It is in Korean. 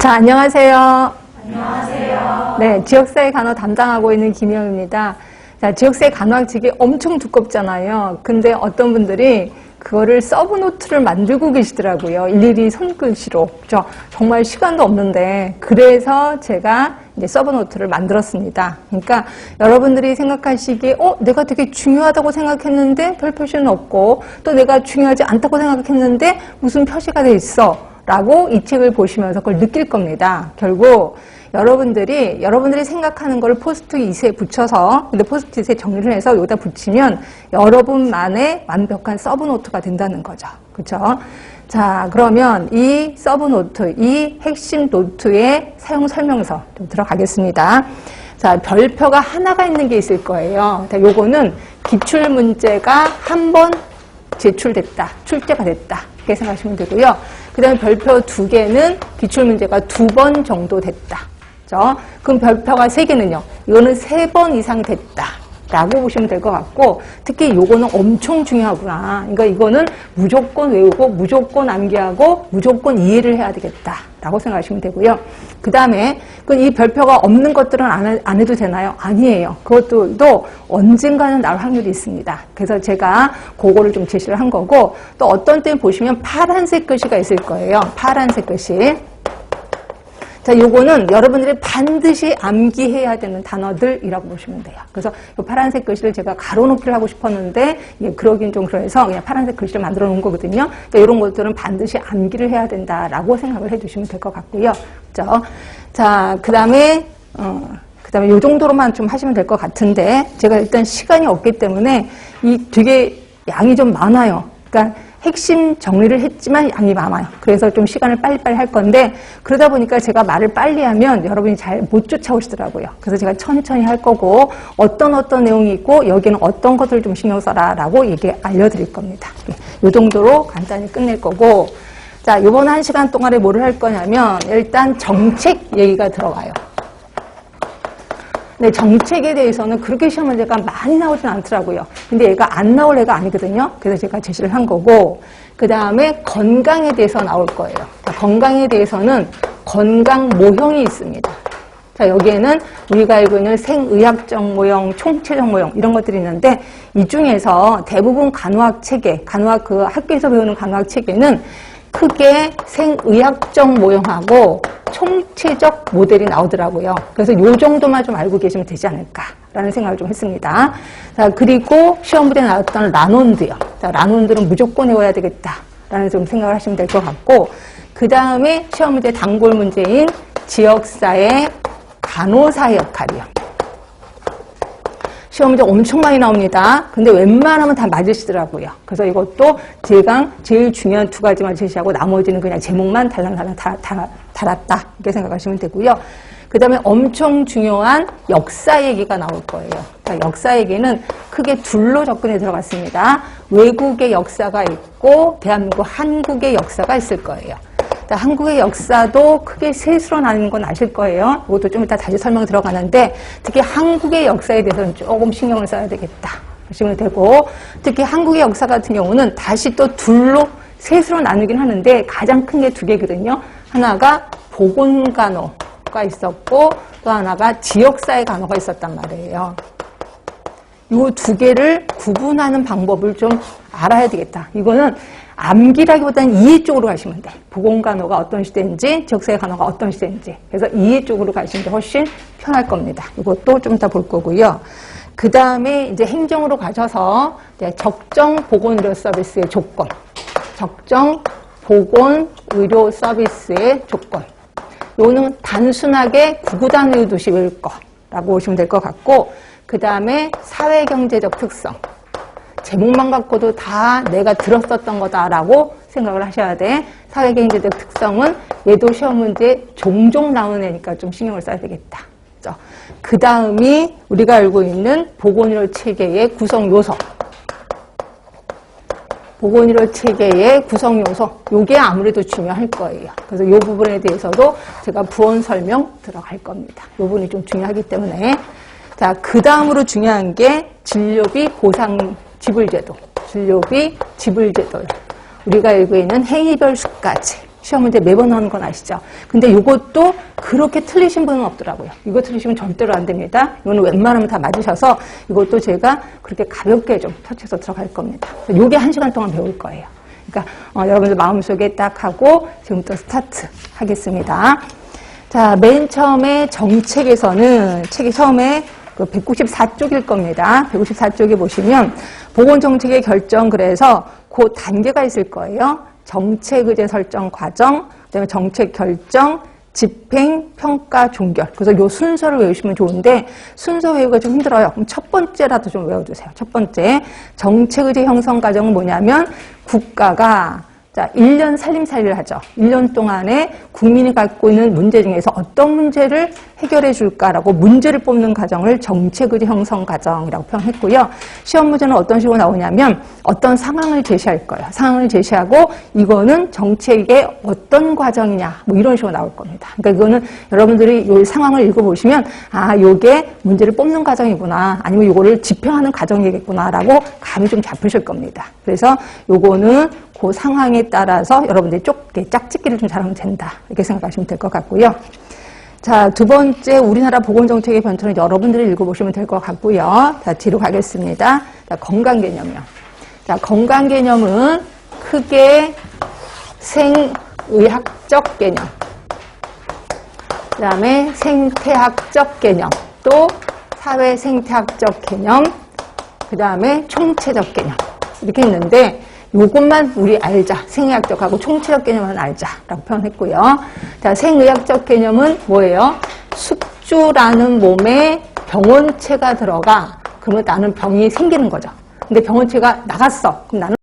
자, 안녕하세요. 안녕하세요. 네, 지역사회 간호 담당하고 있는 김영입니다. 자, 지역사회 간호학책이 엄청 두껍잖아요. 근데 어떤 분들이 그거를 서브노트를 만들고 계시더라고요. 일일이 손글씨로. 그죠? 정말 시간도 없는데. 그래서 제가 이제 서브노트를 만들었습니다. 그러니까 여러분들이 생각하시기에, 어, 내가 되게 중요하다고 생각했는데 별 표시는 없고, 또 내가 중요하지 않다고 생각했는데 무슨 표시가 돼 있어. 라고 이 책을 보시면서 그걸 느낄 겁니다. 결국 여러분들이 여러분들이 생각하는 걸 포스트잇에 붙여서 근데 포스트잇에 정리를 해서 여기다 붙이면 여러분만의 완벽한 서브노트가 된다는 거죠. 그렇죠? 자, 그러면 이 서브노트, 이 핵심 노트의 사용 설명서 좀 들어가겠습니다. 자, 별표가 하나가 있는 게 있을 거예요. 자, 요거는 기출 문제가 한 번 제출됐다, 출제가 됐다. 생각하시면 되고요. 그 다음에 별표 두 개는 기출문제가 두 번 정도 됐다. 그죠? 그럼 별표가 세 개는요. 이거는 세 번 이상 됐다. 라고 보시면 될 것 같고, 특히 요거는 엄청 중요하구나. 그러니까 이거는 무조건 외우고, 무조건 암기하고, 무조건 이해를 해야 되겠다. 라고 생각하시면 되고요. 그 다음에, 이 별표가 없는 것들은 안, 해- 안 해도 되나요? 아니에요. 그것들도 언젠가는 나올 확률이 있습니다. 그래서 제가 그거를 좀 제시를 한 거고, 또 어떤 때 보시면 파란색 글씨가 있을 거예요. 파란색 글씨. 자, 요거는 여러분들이 반드시 암기해야 되는 단어들이라고 보시면 돼요. 그래서 이 파란색 글씨를 제가 가로놓기를 하고 싶었는데, 예, 그러긴 좀 그래서 그냥 파란색 글씨를 만들어 놓은 거거든요. 그러니까 이런 것들은 반드시 암기를 해야 된다라고 생각을 해 주시면 될 것 같고요. 그죠? 자, 그 다음에, 어, 그 다음에 요 정도로만 좀 하시면 될 것 같은데, 제가 일단 시간이 없기 때문에 이 되게 양이 좀 많아요. 그러니까 핵심 정리를 했지만 양이 많아요. 그래서 좀 시간을 빨리빨리 할 건데 그러다 보니까 제가 말을 빨리 하면 여러분이 잘 못 쫓아오시더라고요. 그래서 제가 천천히 할 거고 어떤 어떤 내용이 있고 여기는 어떤 것들을 좀 신경 써라라고 얘기 알려드릴 겁니다. 이 정도로 간단히 끝낼 거고 자 이번 한 시간 동안에 뭐를 할 거냐면 일단 정책 얘기가 들어가요. 네, 정책에 대해서는 그렇게 시험 문제가 많이 나오진 않더라고요. 근데 얘가 안 나올 애가 아니거든요. 그래서 제가 제시를 한 거고, 그 다음에 건강에 대해서 나올 거예요. 자, 건강에 대해서는 건강 모형이 있습니다. 자, 여기에는 우리가 알고 있는 생의학적 모형, 총체적 모형, 이런 것들이 있는데, 이 중에서 대부분 간호학 체계, 간호학 그 학교에서 배우는 간호학 체계는 크게 생의학적 모형하고 총체적 모델이 나오더라고요. 그래서 요 정도만 좀 알고 계시면 되지 않을까라는 생각을 좀 했습니다. 자, 그리고 시험부에 나왔던 라논드요. 자, 라논드는 무조건 외워야 되겠다라는 좀 생각을 하시면 될 것 같고, 그 다음에 시험 문제 단골 문제인 지역사회 간호사의 역할이요. 시험 문제 엄청 많이 나옵니다. 근데 웬만하면 다 맞으시더라고요. 그래서 이것도 제가 제일 중요한 두 가지만 제시하고 나머지는 그냥 제목만 달랑달랑 다, 다, 달았다. 이렇게 생각하시면 되고요. 그 다음에 엄청 중요한 역사 얘기가 나올 거예요. 자, 역사 얘기는 크게 둘로 접근해 들어갔습니다. 외국의 역사가 있고 대한민국 한국의 역사가 있을 거예요. 자, 한국의 역사도 크게 셋으로 나뉘는 건 아실 거예요. 이것도 좀 이따 다시 설명 들어가는데 특히 한국의 역사에 대해서는 조금 신경을 써야 되겠다. 하시면 되고 특히 한국의 역사 같은 경우는 다시 또 둘로 셋으로 나누긴 하는데 가장 큰 게 두 개거든요. 하나가 보건간호가 있었고 또 하나가 지역사회 간호가 있었단 말이에요. 이두 개를 구분하는 방법을 좀 알아야 되겠다. 이거는 암기라기보다는 이해 쪽으로 가시면 돼. 보건 간호가 어떤 시대인지, 지역사회 간호가 어떤 시대인지. 그래서 이해 쪽으로 가시는 게 훨씬 편할 겁니다. 이것도 좀 이따 볼 거고요. 그 다음에 이제 행정으로 가셔서 이제 적정 보건 의료 서비스의 조건, 적정 보건 의료 서비스의 조건. 요는 단순하게 구구단위 도시 일 거 라고 보시면 될 것 같고, 그 다음에 사회경제적 특성. 제목만 갖고도 다 내가 들었었던 거다라고 생각을 하셔야 돼. 사회경제적 특성은 얘도 시험 문제 종종 나오는 애니까 좀 신경을 써야 되겠다. 그 다음이 우리가 알고 있는 보건의료 체계의 구성 요소. 보건의료 체계의 구성 요소. 요게 아무래도 중요할 거예요. 그래서 이 부분에 대해서도 제가 부원 설명 들어갈 겁니다. 이 부분이 좀 중요하기 때문에. 자, 그 다음으로 중요한 게 진료비 보상 지불제도. 진료비 지불제도요. 우리가 알고 있는 행위별 수까지. 시험 문제 매번 하는 건 아시죠? 근데 이것도 그렇게 틀리신 분은 없더라고요. 이거 틀리시면 절대로 안 됩니다. 이거는 웬만하면 다 맞으셔서 이것도 제가 그렇게 가볍게 좀 터치해서 들어갈 겁니다. 요게 한 시간 동안 배울 거예요. 그러니까 어, 여러분들 마음속에 딱 하고 지금부터 스타트 하겠습니다. 자, 맨 처음에 정책에서는 책이 처음에 그 194쪽일 겁니다. 194쪽에 보시면 보건정책의 결정 그래서 그 단계가 있을 거예요. 정책 의제 설정 과정, 그다음에 정책 결정, 집행, 평가, 종결. 그래서 요 순서를 외우시면 좋은데 순서 외우기가 좀 힘들어요. 그럼 첫 번째라도 좀 외워두세요. 첫 번째 정책 의제 형성 과정은 뭐냐면 국가가 자, 1년 살림살이를 하죠. 1년 동안에 국민이 갖고 있는 문제 중에서 어떤 문제를 해결해 줄까라고 문제를 뽑는 과정을 정책의 형성 과정이라고 표현했고요. 시험 문제는 어떤 식으로 나오냐면 어떤 상황을 제시할 거예요. 상황을 제시하고 이거는 정책의 어떤 과정이냐 뭐 이런 식으로 나올 겁니다. 그러니까 이거는 여러분들이 이 상황을 읽어보시면 아, 요게 문제를 뽑는 과정이구나 아니면 요거를 집행하는 과정이겠구나라고 감이 좀 잡히실 겁니다. 그래서 요거는 그 상황에 따라서 여러분들이 좁게 짝짓기를 좀 잘하면 된다. 이렇게 생각하시면 될 것 같고요. 자, 두 번째 우리나라 보건정책의 변천은 여러분들이 읽어보시면 될 것 같고요. 자, 뒤로 가겠습니다. 자, 건강 개념이요. 자, 건강 개념은 크게 생의학적 개념, 그 다음에 생태학적 개념, 또 사회 생태학적 개념, 그 다음에 총체적 개념. 이렇게 있는데, 요것만 우리 알자. 생의학적하고 총체적 개념은 알자라고 표현했고요. 자, 생의학적 개념은 뭐예요? 숙주라는 몸에 병원체가 들어가. 그러면 나는 병이 생기는 거죠. 근데 병원체가 나갔어. 그럼 나는